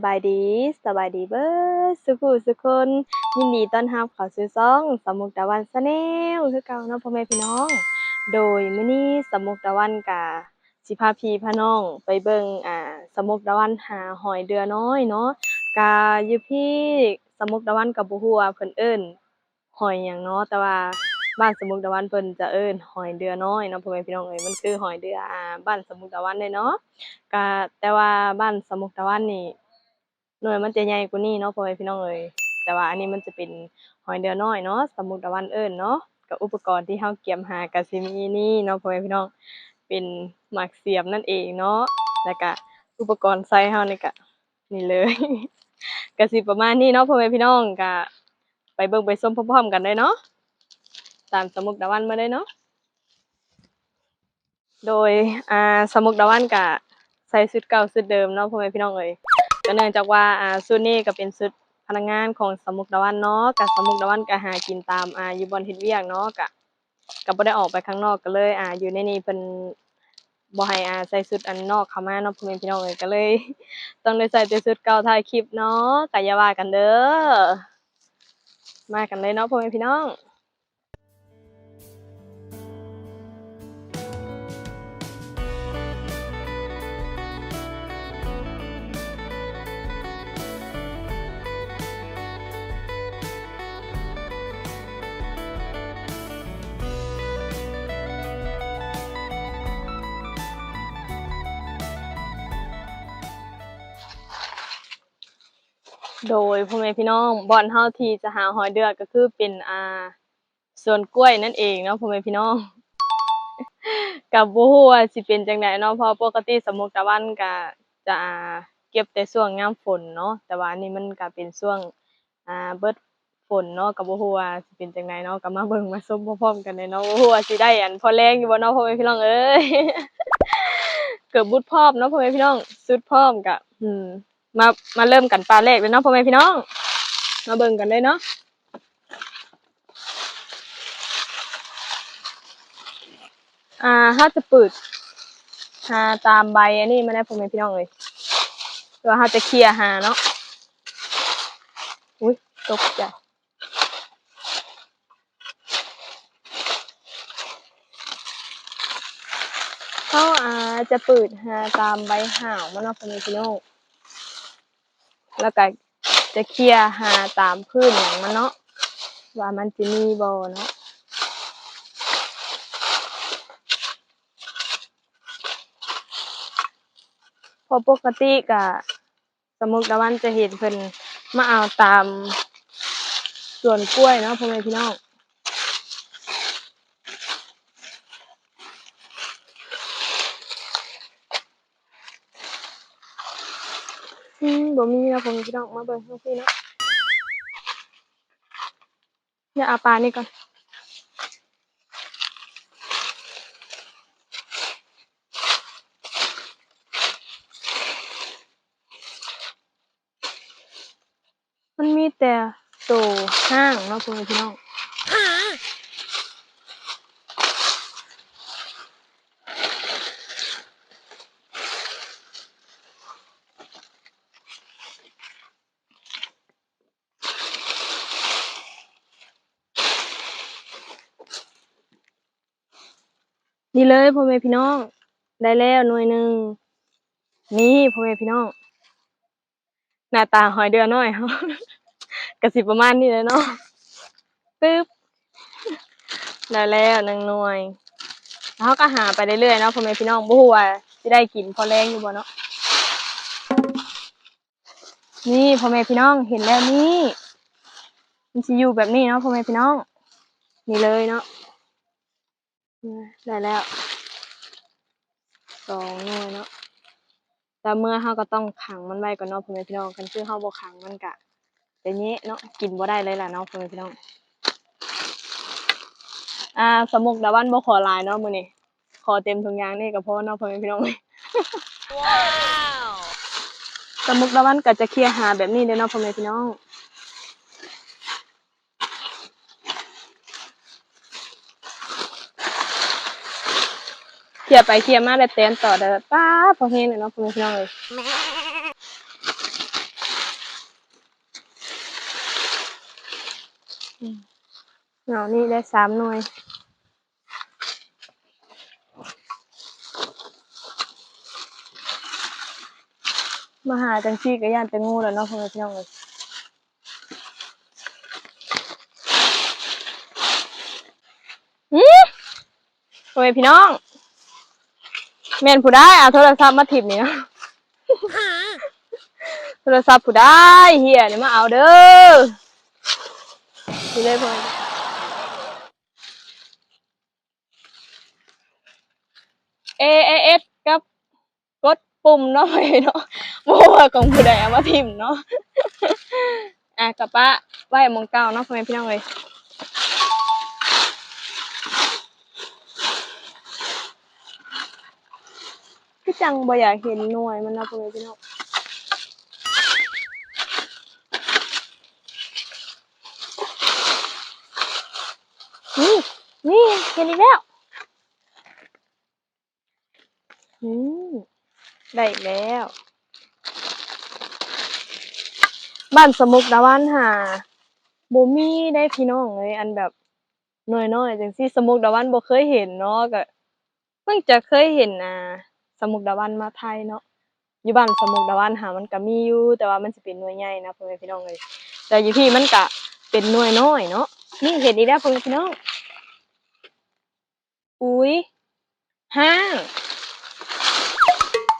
สบายดีสบายดีเบิดสุขุสุคนยินดีต้อนรับเข้าสู่ช่องสมุกตะวันชาแนลคือเก่าเนาะพ่อแม่พี่น้อง โดยมื้อนี้สมุกตะวันกะสิพาพี่พาน้องไปเบิ่งอ่าสมุกตะวันหาหอยเดือน้อยเนาะกะอยู่พี่สมุกตะวันก็บ่ฮู้ว่าเพิ่นเอิ้นหอยหยังเนาะแต่ว่าบ้านสมุกตะวันเพิ่นจะเอิ้นหอยเดือน้อยเนาะพ่อแม่พี่น้องเอ้ยมันคือหอยเดืออ่าบ้านสมุกตะวันเลยเนาะกะแต่ว่าบ้านสมุกตะวันนี่ หน่วยมันจะใหญ่กว่านี้เนาะพ่อแม่พี่น้องเอ้ยแต่ว่าอันนี้มันจะเป็นหอยเดือน้อยเนาะสมุทรตะวันเอิ้นเนาะกับอุปกรณ์ที่เฮาเก็บหาก็สิมีนี่เนาะพ่อแม่พี่น้องเป็นหมากเสียบนั่นเองเนาะแล้วก็อุปกรณ์ใช้เฮานี่ก็นี่เลยก็สิประมาณนี้เนาะพ่อแม่พี่น้องก็ไปเบิ่งไปชมพร้อมๆกันเลยเนาะตามสมุทรตะวันมาเลยเนาะโดยอ่าสมุทรตะวันก็ใส่ชุดเก่าชุดเดิมเนาะพ่อแม่พี่น้องเอ้ย ก็เนื่องจากว่าอ่าชุดนี้ก็เป็นชุดพนักงานของสมุกตะวันเนาะกับสมุกตะวันก็หากินตามอ่าอยู่บอนเฮ็ดเวียกเนาะก็ก็บ่ได้ออกไปข้างนอกก็เลยอ่าอยู่ในนี้เพิ่นบ่ให้อ่าใส่ชุดอันนอกเข้ามาเนาะพ่อแม่พี่น้องเอ้ยก็เลย ต้องได้ใส่แต่ชุดเก่าถ่ายคลิปเนาะก็อย่าว่ากันเด้อมากันเลยเนาะพ่อแม่พี่น้อง โดยพ่อแม่พี่น้องบ่อนเฮาที่จะหาหอยเดือกก็คือเป็นอ่าสวนกล้วยนั่นเองเนาะพ่อแม่พี่น้องก็บ่ฮู้ว่าสิเป็นจังไดเนาะเพราะปกติสมุกตะวันก็จะอ่าเก็บแต่ช่วงยามฝนเนาะแต่ว่าอันนี้มันก็เป็นช่วงอ่าเบิดฝนเนาะก็บ่ฮู้ว่าสิเป็นจังไดเนาะก็มาเบิ่งมาชมพร้อมๆกันเลยเนาะบ่ฮู้ว่าสิได้อันพอแรงอยู่บ่เนาะพ่อแม่พี่น้องเอ้ยเกือบบุดพร้อมเนาะพ่อแม่พี่น้องสุดพร้อมก็อืม มามาเริ่มกันปลาแรกเลยเนาะพ่อแม่พี่น้อง มาเบิ่งกันเลยเนาะอ่าถ้าจะปิดหาตามใบอันนี้มาได้พ่อแม่พี่น้องเลยเดี๋ยวถ้าจะเคลียร์หาเนาะอุ้ยตกใจเขาอ่าจะปิดหาตามใบห่าวมาเนาะพ่อแม่พี่น้อง แล้วก็จะเคลียร์หาตามพื้นอย่างมันเนาะว่ามันจะมีบ่เนาะเพอปกติกะสมมุติตะวันจะเห็นเพิ่นมาเอาตามสวนกล้วยเนาะพ่อแม่พี่น้องอืม บ่มีนะพ่อแม่พี่น้องมาเบิ่งจังซี่เนาะเดี๋ยวเอาปลานี่ก่อนมันมีแต่โตห้างเนาะพ่อพี่น้อง นี่เลยพ่อแม่พี่น้อง ได้แล้วหน่วยหนึ่งนี่พ่อแม่พี่น้อง หน้าตาหอยเดือน้อยเฮากระสิประมาณนี้เลยเนาะปึ๊บได้แล้วหนึ่งหน่วยแล้วเขาก็หาไปเรื่อยๆเนาะพ่อแม่พี่น้องบ่ฮู้ว่าสิได้กินพอแรงอยู่บ่เนาะนี่พ่อแม่พี่น้องเห็นแล้วนี่มันสิอยู่แบบนี้เนาะพ่อแม่พี่น้อง นี่เลยเนาะ ได้แล้วสองหน่วยเนาะแต่เมื่อเฮาก็ต้องขังมันไว้ก่อนเนาะพ่อแม่พี่น้องคันคือเฮาบ่ขังมันก็จะแยะเนาะกินบ่ได้เลยล่ะเนาะพ่อแม่พี่น้องอ่าสมุกดาวันบ่ขอหลายเนาะมื้อนี้ขอเต็มถุงยางนี่ก็พอเนาะพ่อแม่พี่น้องว้าวสมุกดาวันก็จะเคลียร์หาแบบนี้เด้อเนาะพ่อแม่พี่น้องียไปเคลียมาแล้วเต้นต่อเด้อป้าพอเห็นเนาะพ่อแม่พี่น้องเลยเนาะนี่ได้สามหน่วยมาหาจังซี่ก็ย่านเป็นงูแล้วเนาะพ่อแม่พี่น้องเลยอือพ่อแม่พี่น้อง แม่นผู้ได้เอาโทรศัพท์มาถิบนี่เนาะโทรศัพท์ผู้ได้เฮียนี่มาเอาเด้อนี่เลยพ่อแม่เอเอเอสกับกดปุ่มเนาะพ่อแม่พี่น้องบ่ว่าของผู้ใดเอามาทิ่มเนาะอะกลับปะไหว้หมองเก่าเนาะพ่อแม่พี่น้องเลย พี่จังบ่อยากเห็นหน่วยมันเนาะพ่อแม่พี่น้องนี่นี่เห็นอีกแล้วอืมได้แล้ว บ้านสมุกดาวันหาบ่มีได้พี่น้องเลยอันแบบน้อยๆจังซี่สมุกดาวันบ่เคยเห็นเนาะก็เพิ่งจะเคยเห็นอ่า สมุกดาวันมาไทยเนาะอยู่บ้านสมุกดาวันหามันก็มีอยู่แต่ว่ามันสิเป็นหน่วยใหญ่นะพ่อแม่พี่น้องเลยแต่อยู่ที่มันก็เป็นหน่วยน้อยเนาะนี่เห็นอีกแล้วพ่อแม่พี่น้องอุ้ยห้าง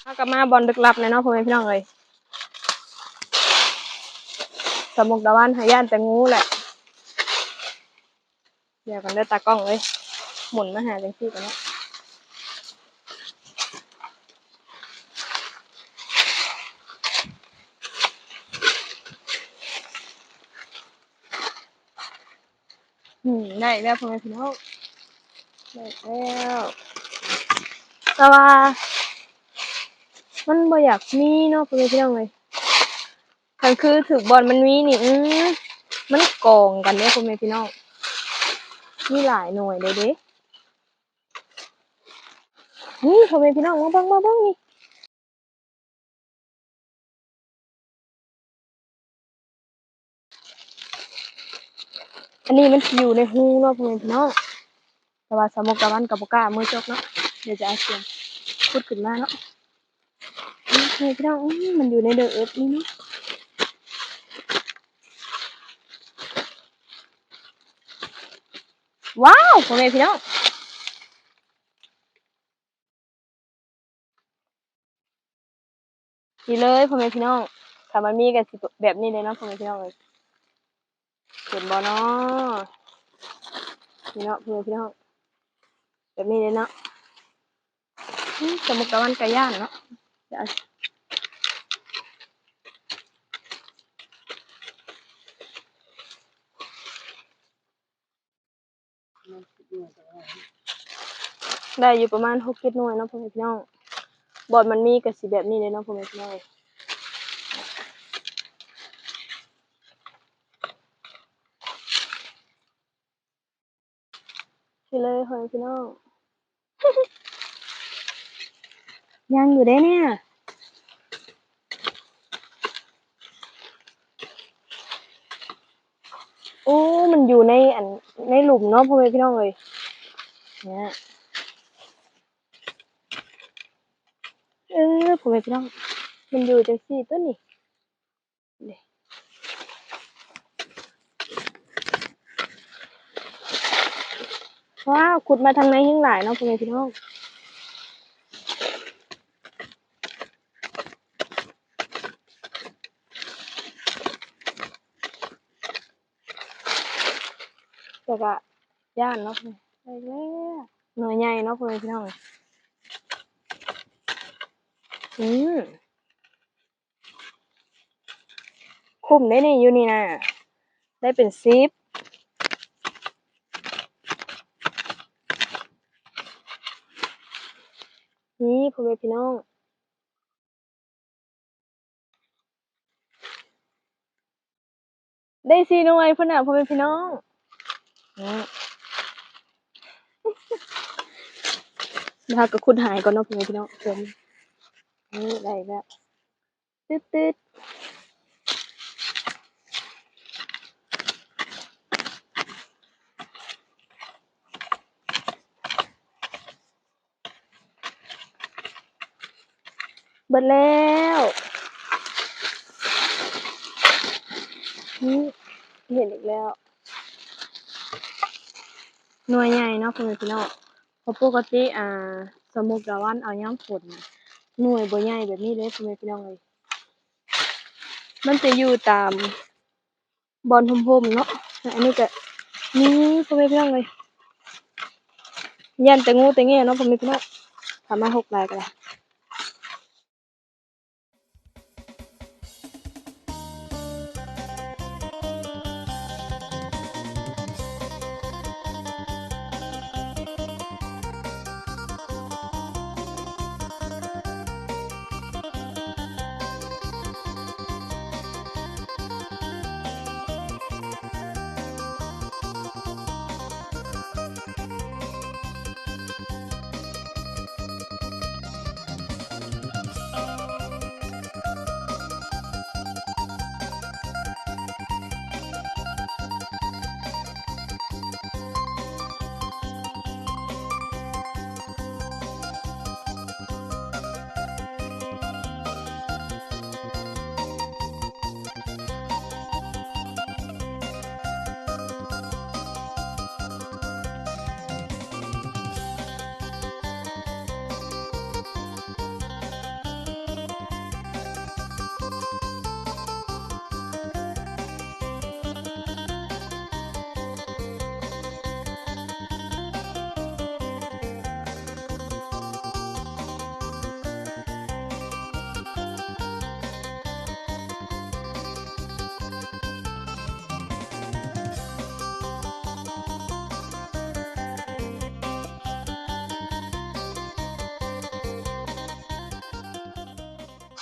เฮาก็มาบอลลึกลับเลยเนาะพ่อแม่พี่น้องเลยสมุกดาวันหาย่านแต่งูแหละเดี๋ยวกันเด้อตากล้องเลยหมุนมาหาจังซี่กันเนาะอืม ได้แล้วพ่อแม่พี่น้องได้แล้วแต่ว่ามันบ่อยากมีเนาะพ่อแม่พี่น้องเลยคันคือถึกบอลมันมีนี่อืมันกองกันเนี่ยพ่อแม่พี่น้องมีหลายหน่วยเลยเด้นี่พ่อแม่พี่น้องมาบิ่งมาบิ่งนี่ อันนี้มันอยู่ในหูเนาะพ่อแม่พี่น้องแต่ว่าสมกตะวันกับบ่กล้ามือจกเนาะเดี๋ยวจะเอาเสียงพูดขึ้นมาเนาะนี่พ่อแม่พี่น้องมันอยู่ในเดอะเอิร์ธนี่เนาะว้าวพ่อแม่พี่น้องนี่เลยพ่อแม่พี่น้องถ้ามันมีกันสิแบบนี้เลยเนาะพ่อแม่พี่น้องเลย เห็นบ่เนาะนี่เนาะพ่อแม่พี่น้องแบบนี้เลยเนาะสมุกตะวันไก่ย่างเนาะเดี๋ยวได้อยู่ประมาณหกเจ็ดหน่วยเนาะพ่อแม่พี่น้องบอลมันมีกับสีแบบนี้เลยเนาะพ่อแม่พี่น้อง ไปเลยค่ะพี่น้อง ยังอยู่ได้เนี่ย โอ้ มันอยู่ในอันในหลุมเนาะพ่อแม่พี่น้องเลยเนี่ยเออพ่อแม่พี่น้อง มันอยู่จังสี่ต้นนี่ ว้าวขุดมาทางในยิ่งหลายเนาะพ่อแม่พี่น้องแต่ก็ย่านเนาะไปแล้วหน่วยใหญ่เนาะพ่อแม่พี่น้องอืมคุ้มได้นี่อยู่นี่นะได้เป็นซิปนี่ พ่อแม่พี่น้องได้ซีน่วยพ่อน่ะพ่อแม่พี่น้องนี่นะคะก็คุณหายก่อนเนาะพ่อแม่พี่น้องเติมนี่ได้แล้วตึ๊ดตึ๊ด บิดแล้วนี่เห็นอีกแล้ว หน่วยใหญ่เนาะพ่อแม่พี่น้องเพราะปกติอ่า สมุกดาวันเอาย่ำฝนนะหน่วยบ่ใหญ่แบบนี้เลยพ่อแม่พี่น้องเลย มันจะอยู่ตามบอนพรมๆเนาะ อันนี้ก็นี่พ่อแม่พี่น้องเลยยันแต่งูแต่แง่เนาะพ่อแม่พี่น้องสามาหกลายก็ได้อื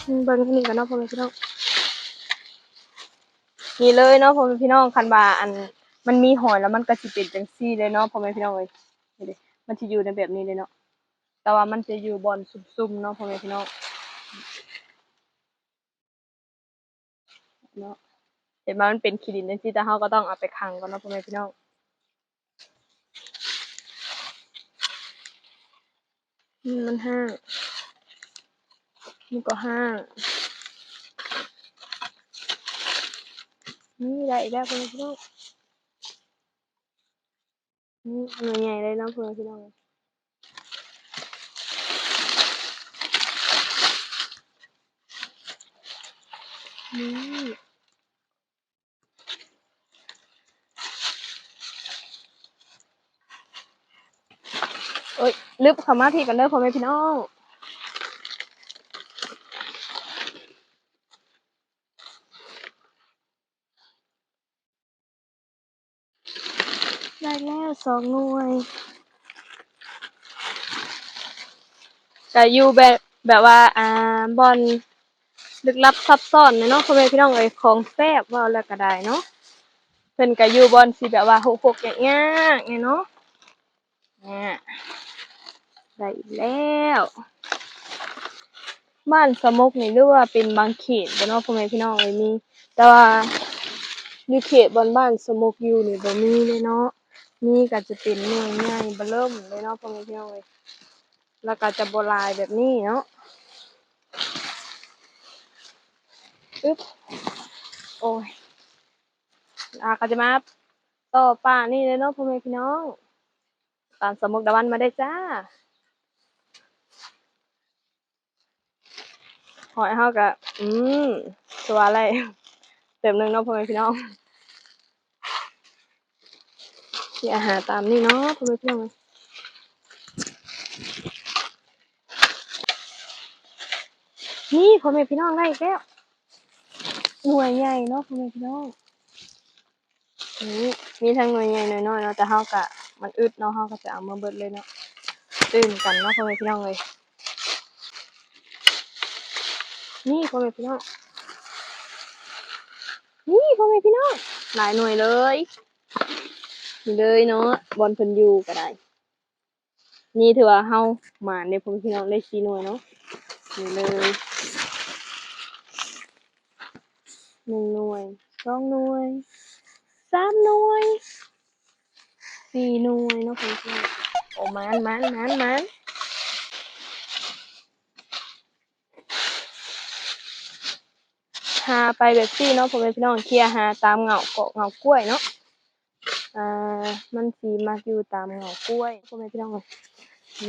เบิ่งนี่กันเนาะพ่อแม่พี่น้องนี่เลยเนาะพ่อแม่พี่น้องคันว่าอัน มันมีหอยแล้วมันก็สิเป็นจังซี่เลยเนาะพ่อแม่พี่น้องเอ้ยนี่เด้มันสิอยู่ในแบบนี้เลยเนาะแต่ว่ามันจะอยู่บอนซุ่มๆเนาะพ่อแม่พี่น้องเนาะเห็นว่ามันเป็นขีดินจังซี่แต่เฮาก็ต้องเอาไปขังก่อนเนาะพ่อแม่พี่น้องมมันห้าง นี่ก็ห้านี่ได้แล้วเพื่อนพี่น้องนี่หน่วยใหญ่เลยนะเพื่อนพี่น้องนี่เอ้ยลึบขามาพี่กันเด้อพ่อแม่พี่น้อง ได้แล้วสองหน่วยก็อยู่แบบแบบว่าอ่าบอลลึกลับซับซ้อนเนาะพ่อแม่พี่น้องเอ้ยของแซ่บว่าแล้วก็ได้เนาะเพิ่นก็อยู่บอลสิแบบว่าหกๆยากๆไงเนาะเนี่ยได้แล้วบ้านสะมกนี่หรือว่าเป็นบางเขตเนาะพ่อแม่พี่น้องเอ้ยมีแต่ว่าอยู่เขตบอนบ้านสะมกอยู่นี่บ่มีเลยเนาะ มีก็จะเป็นหน่วยใหญ่เบ้อเริ่มเลยเนาะพ่อแม่พี่น้องเอ้ยแล้วก็จะโบลายแบบนี้เนาะอึ๊บโอ้ยอาก็จะมาต่อป่านี่เลยเนาะพ่อแม่พี่น้องตามสะมกตะวันมาได้จ้าหอยเฮาก็อืมตัวอะไรเต็มหนึ่งเนาะพ่อแม่พี่น้อง ที่าหาตามนี่เนาะพ่อแม่พี่น้องนี่พ่อแม่พี่น้องได้อีกแล้วหน่วยใหญ่เนาะพ่อแม่พี่น้องนี่มีทั้งหน่วยใหญ่หน่วยน้อยเนาะแต่เฮาก็มันอึดเนาะเฮาก็จะเอามาเบิดเลยเนาะตื่นกันเนาะพ่อแม่พี่น้องเลยนี่พ่อแม่พี่น้องนี่พ่อแม่พี่น้องหลายหน่วยเลย เลยเนาะบอลเพิ่นอยู่ก็ได้ นี่ถือว่าเฮาหมานในพ่อแม่พี่น้องได้สี่หน่วยเนาะนี่เลยหนึ่งหน่วยสองหน่วยสามหน่วยสี่หน่วยเนาะพ่อแม่พี่น้องโอ้หมานหมานหมานหมานหาไปแบบซี่เนาะพ่อแม่พี่น้องเคลียร์หาตามเหงาเกาะเหงากล้วยเนาะ มันสิมักอยู่ตามเหงากล้วยพ่อแม่พี่น้องเอ้ย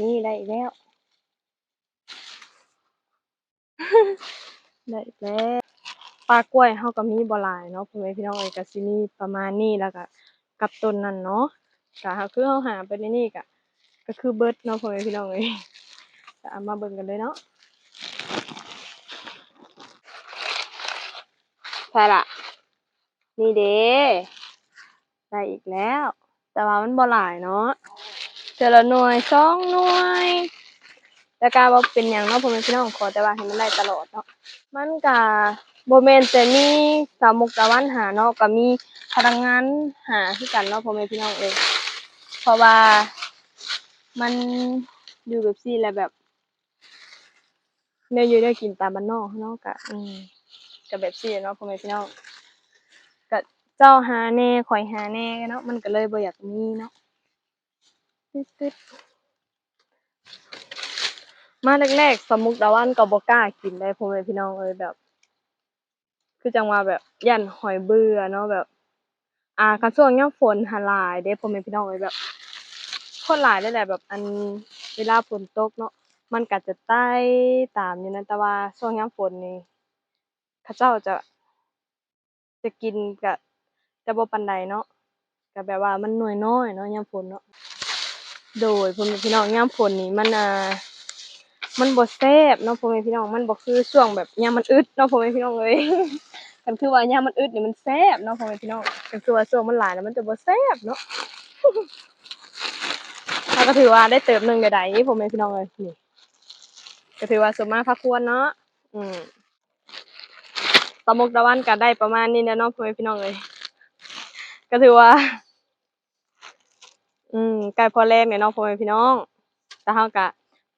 นี่ได้อีกแล้ว ได้อีกแล้วปลากล้วยเฮาก็มีบ่หลายเนาะพ่อแม่พี่น้องเอ้ยก็สิมีประมาณนี้แล้วก็กับต้นนั้นเนาะก็หาคือเฮาหาไปในนี่ก็ก็คือเบิดเนาะพ่อแม่พี่น้องเอ้ยก็เอามาเบิ่งกันเลยเนาะใช่ละนี่เด้ได้อีกแล้ว แต่ว่ามันบ่หลายเนาะเจอละหน่วยสองหน่วยแต่การว่าเป็นหยังเนาะพ่อแม่พี่น้องขอแต่ว่าให้มันได้ตลอดเนาะมันก็บ่แม่นแต่มีสาวมุกตะวันหาเนาะก็มีพนักงานหาคือกันเนาะพ่อแม่พี่น้องเอ้ยเพราะว่ามันอยู่แบบซี่แหละแบบแนวอยู่ได้กินตามบ้านนอกเนาะก็อืมก็แบบซี่เนาะพ่อแม่พี่น้อง เจ้าหาแน่ข่อยหาแน่เนาะมันก็เลยบ่อยากมีเนาะตึ๊ดมาแรกๆสมุกตะวันก็บ่กล้ากินได้พ่อแม่พี่น้องเอ้ยแบบ คือจังว่าแบบย่านหอยเบื่อเนาะแบบ อ่าคันช่วงยามฝนหั้นหลายเด้พ่อแม่พี่น้องเอ้ยแบบคนหลายเลยแหละแบบอันเวลาฝนตกเนาะมันก็จะไต่ตามอยู่นั่นแต่ว่าช่วงยามฝนนี่เขาเจ้าจะจะกินก็ จะบ่ปานใดเนาะก็แบบว่ามันหน้อยน้อยเนาะยามฝนเนาะโดยพ่อแม่พี่น้องยามฝนนี่มันอ่ามันบ่แซ่บเนาะพ่อแม่พี่น้องมันบ่คือช่วงแบบยามมันอึดเนาะพ่อแม่พี่น้องเอ้ยคันคือว่ายามมันอึดนี่มันแซ่บเนาะพ่อแม่พี่น้องคันคือว่าช่วงมันหลายแล้วมันจะบ่แซ่บเนาะเราก็ถือว่าได้เติบหนึ่งใดๆพ่อแม่พี่น้องเอ้ยนี่ก็ถือว่าสมมาพระควรเนาะอืมตะมกตะวันก็ได้ประมาณนี้แหละเนาะพ่อแม่พี่น้องเอ้ย ก็ถือว่า อืมใกล้พอแรงเนี่ยเนาะพ่อแม่พี่น้องแต่เฮาก็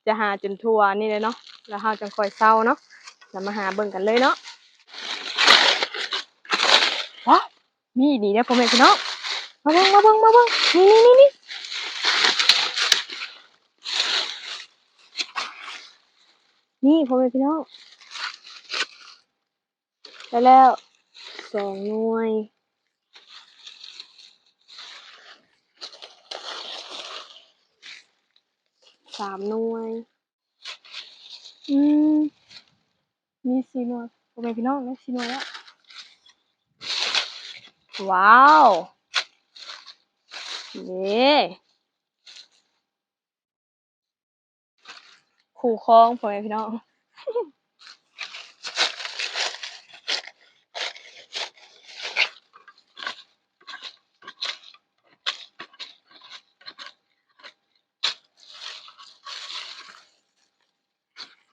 จะหาจนทั่วนี่เลยเนาะแล้วเฮาจังคอยเซาเนาะแล้วมาหาเบิ่งกันเลยเนาะว้ามีอีดีนะพ่อแม่พี่น้องมาเบิ่งมาเบิ่งมาเบิ่งนี่นี่นี่นี่นี่พ่อแม่พี่น้องได้แล้วสองหน่วย สามหน่วย อืม มีสี่หน่วยพ่อแม่พี่น้องได้สี่หน่วยแล้ว ว้าวนี่ขู่คลองพ่อแม่พี่น้อง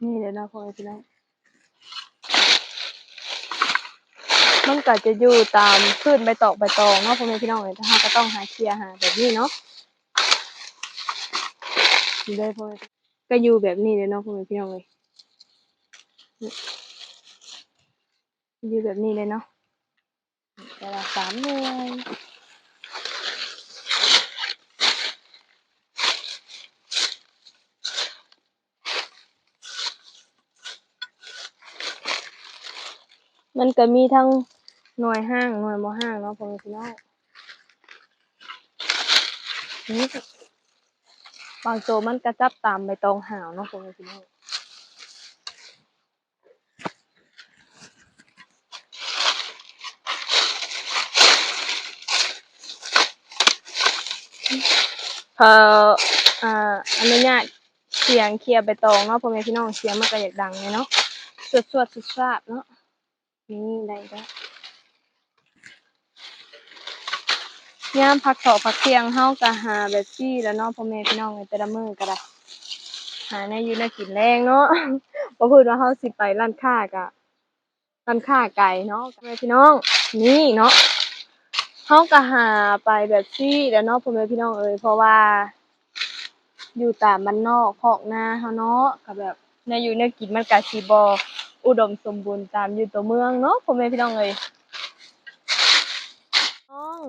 นี่เลยนะพ่อแม่พี่น้องมันก็จะอยู่ตามพืชใบตอกใบตองเนาะพ่อแม่พี่น้องเลยถ้าเราก็ต้องหาเคลียร์หาแบบนี้เนาะนี่เลยพ่อก็อยู่แบบนี้เลยเนาะพ่อแม่พี่น้องเลยอยู่แบบนี้เลยเนาะแต่ละสามหน่วย มันก็มีทั้งหน่วยห้างหน่วยบ่ห้างเนาะพ่อแม่พี่น้องนี่บางตัวมันกระจับตามใบตองหาวเนาะพ่อแม่พี่น้องพออ่าอนุญาตเสียงเคลียร์ใบตองเนาะพ่อแม่พี่น้องเสียงมันก็อยากดังเลยเนาะสวดสวดสุดทราบเนาะ นี่ได้แล้วยามพักถอกพักเที่ยงเฮาก็หาแบบซี่แล้วเนาะพ่อแม่พี่น้องในแต่ละมื้อก็ได้หาในอยู่ในกินแรงเนาะบ่พูดว่าเฮาสิไปร้านค้าก็ร้านค้าไกลเนาะพ่อแม่พี่น้อง นี่เนาะเฮาก็หาไปแบบซี่แล้วเนาะพ่อแม่พี่น้องเอ้ยเพราะว่า อยู่ตามบ้านนอกคอกนาเฮาเนาะก็แบบแนอยู่แนกินมันก็สิบ่ อุดมสมบูรณ์ตามอยู่ตัวเมืองเนาะพ่อแม่พี่น้องเอ้ยน้อง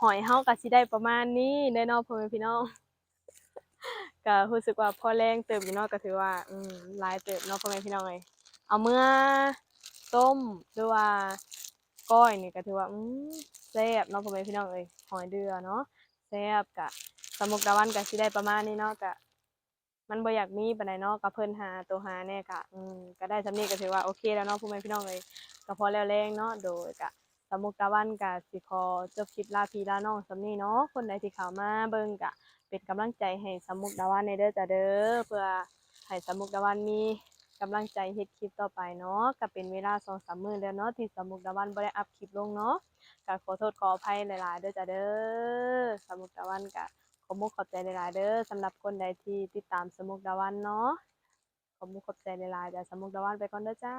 หอยเฮาก็สิได้ประมาณนี้เด้อเนาะพ่อแม่พี่น้องก็รู้สึกว่าพอแรงเติบอยู่เนาะก็ถือว่าอืมหลายเติบเนาะพ่อแม่พี่น้องเอ้ยเอาเมื่อต้มหรือว่าก้อยนี่ก็ถือว่าอืมแซ่บเนาะพ่อแม่พี่น้องเอ้ยหอยเดือเนาะแซ่บกะสมุกดาวันก็สิได้ประมาณนี้เนาะกะ มันบ่อยากมีปานใดเนาะก็เพิ่นหาตัวหาแน่กะอืมก็ได้สำนี้ก็ถือว่าโอเคแล้วเนาะพ่อแม่พี่น้องเอ้ยก็พอแล้วแรงเนาะโดยกะสมุกดาวันกะสิขอจบคลิปลาพีลาน้องสำนี้เนาะคนใดที่เข้ามาเบิ่งกะเป็นกำลังใจให้สมุกดาวันในเด้อจ้าเด้อเพื่อให้สมุกดาวันมีกำลังใจเฮ็ดคลิปต่อไปเนาะก็เป็นเวลา2-3มื้อแล้วเนาะที่สมุกดาวันบ่ได้อัพคลิปลงเนาะก็ขอโทษขออภัยหลายๆเด้อจ้าเด้อสมุกดาวันก็ข อบมุกขอบใจหลายๆเด้อสำหรับคนใดที่ติดตามสมุกดาวันเนาะขอบมุกขอบใจหลายๆจากสมุกดาวันไปก่อนเด้อจ้า